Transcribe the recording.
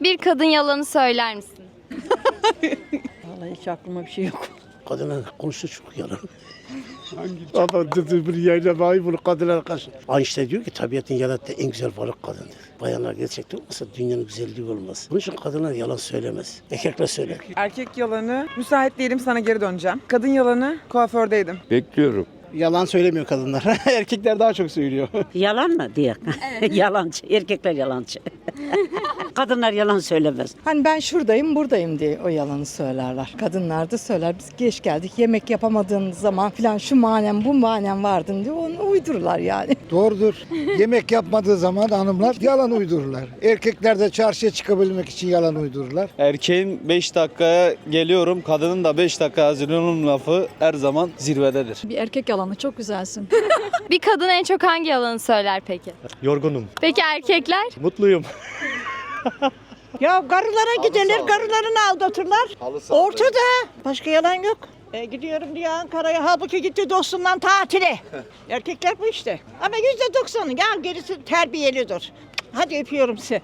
Bir kadın yalanı söyler misin? Vallahi hiç aklıma bir şey yok. Kadının konuştu çok yalan. Ama dedi bir yerde vay bunu kadınlar karşı. Einstein diyor ki tabiatın yarattığı en güzel varlık kadındır. Bayanlar gerçekten olmasa dünyanın güzelliği olmaz. Bunun için kadınlar yalan söylemez. Erkekler söyler. Erkek yalanı müsait değilim sana geri döneceğim. Kadın yalanı kuafördeydim. Bekliyorum. Yalan söylemiyor kadınlar. Erkekler daha çok söylüyor. Yalan mı diye. yalancı. Erkekler yalancı. Kadınlar yalan söylemez. Hani ben şuradayım buradayım diye o yalanı söylerler. Kadınlar da söyler biz geç geldik yemek yapamadığın zaman filan şu manem bu manem vardın diye onu uydururlar yani. Doğrudur. Yemek yapmadığı zaman hanımlar yalan uydururlar. Erkekler de çarşıya çıkabilmek için yalan uydururlar. Erkeğin 5 dakikaya geliyorum, kadının da 5 dakika hazırlanıyorum lafı her zaman zirvededir. Bir erkek yalanı çok güzelsin. Bir kadın en çok hangi yalanı söyler peki? Yorgunum. Peki erkekler? Mutluyum. Ya karılara gidilir, karılarını aldatırlar. Ortada. Başka yalan yok. E, gidiyorum diye Ankara'ya. Halbuki gitti dostumla tatile. Erkekler bu işte. Ama yüzde doksanı ya gerisi terbiyelidir. Hadi öpüyorum sizi.